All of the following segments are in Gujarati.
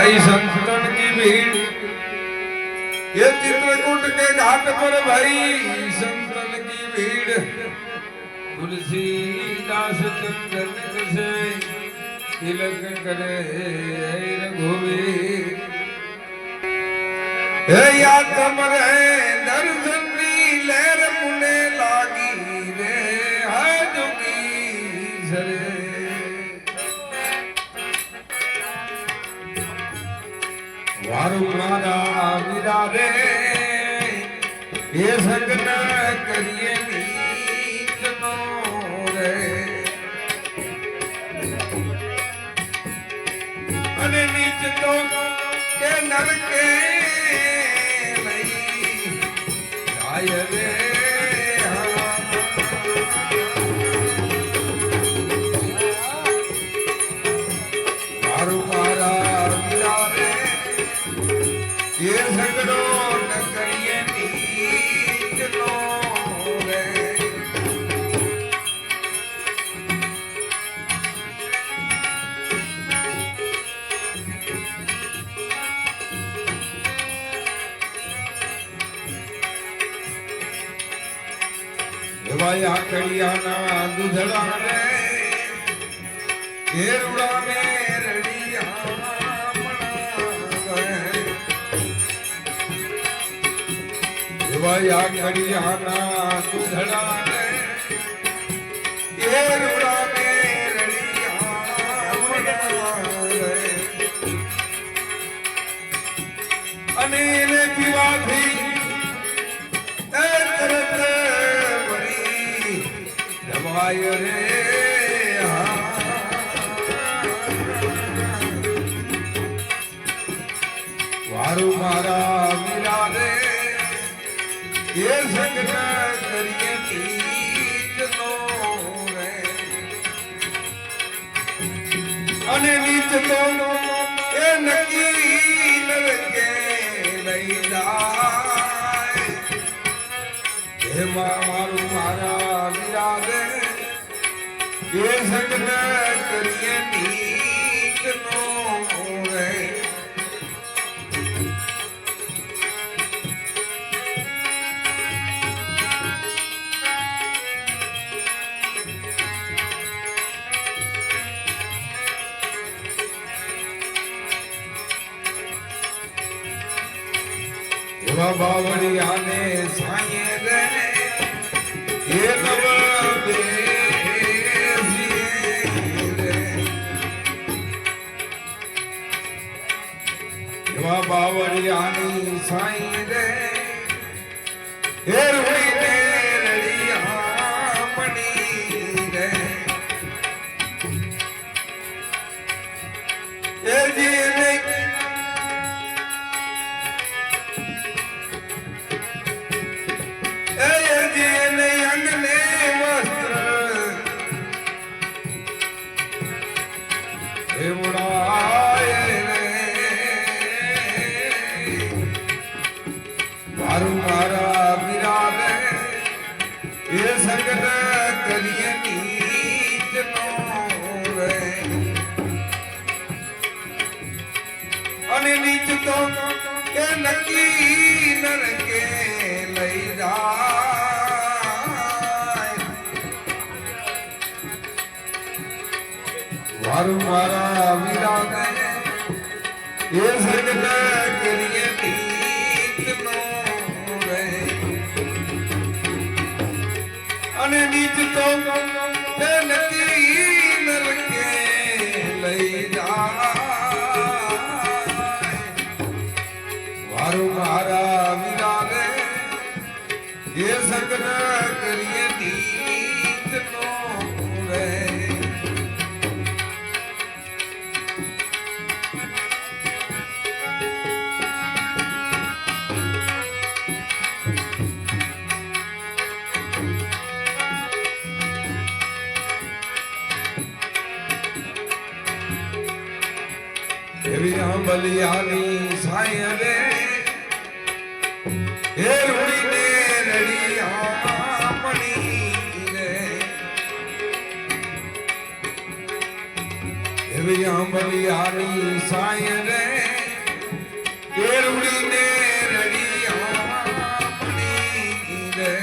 आई संतन की भीड़ ये चित्रकूट के घाट पर भई संतन की भीड़ तुलसीदास चंदन से तिलक करे रघुवीर हे या कमर એ સગન કરીએ નીચનો રે. અને નીચ તો કે નરકે લઈ. જાય રે એવાય આકડિયાના દૂધડા રે ઘેરુડા મેરડિયા એવાય આકડિયાના દૂધડા રે ઘેરુડા વારું મારા મીરા રે એ સંગના કરીએ નીચનો રે અને નીચ તો એ નક્કી એ સગન કરીએ નીચનો રે એવા બાવળિયાને સાંયે રે એ નવ બાવળિયાની સાઈ રે. અને તો કે નકી નરકે લઈ જાય. વારું મારા વિરાને એ સગન કરીએ નીચનો રે. અને નીચ તો એવી આંબલિયાની સાય રે હે રૂડીને રડી આપણી રે એવી આંબલિયાની સાય રે રૂડીને આપણી રે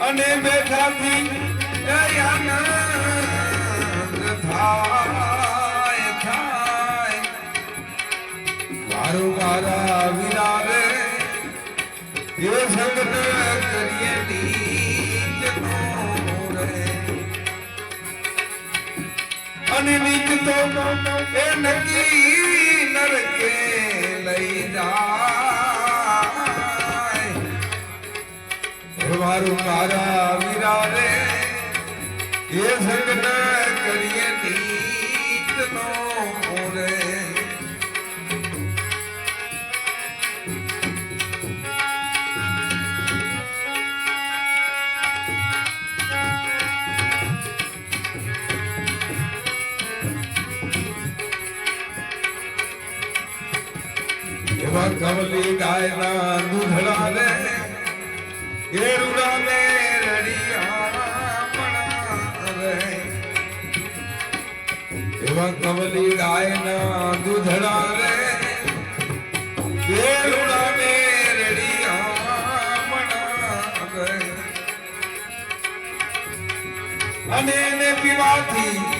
અને બેઠાથી આનંદ મારું મારા વિરારે એ સંગત કરીએ અને નીચ તો એ નકી નરકે લઈ જાય. મારું મારા વિરારે એ સંગત કરીએ નીચનો રે એવા કવલી ગાયના દૂધડા રે ગેરુડા ને એવા કવલી ગાયના દૂધડા રે ગેરુડા ને અને એને પીવાથી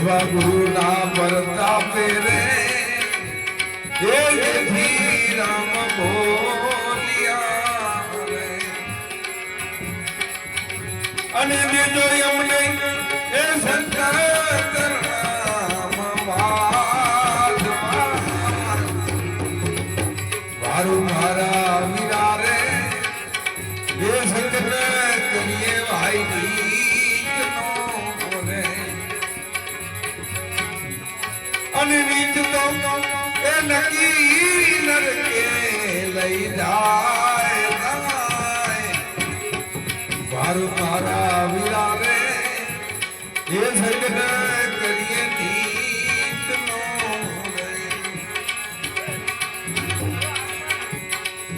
એવા ગુરુ ના પ્રતાપે રે એ તેથી રામ બોલિયા રે અને બીજો અમને નકી નરકે લઈ જાય મારું મારા વિરારે એ સગન કરીએ રે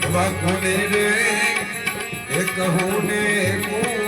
એવા કોને રે એ કહું ને કોણ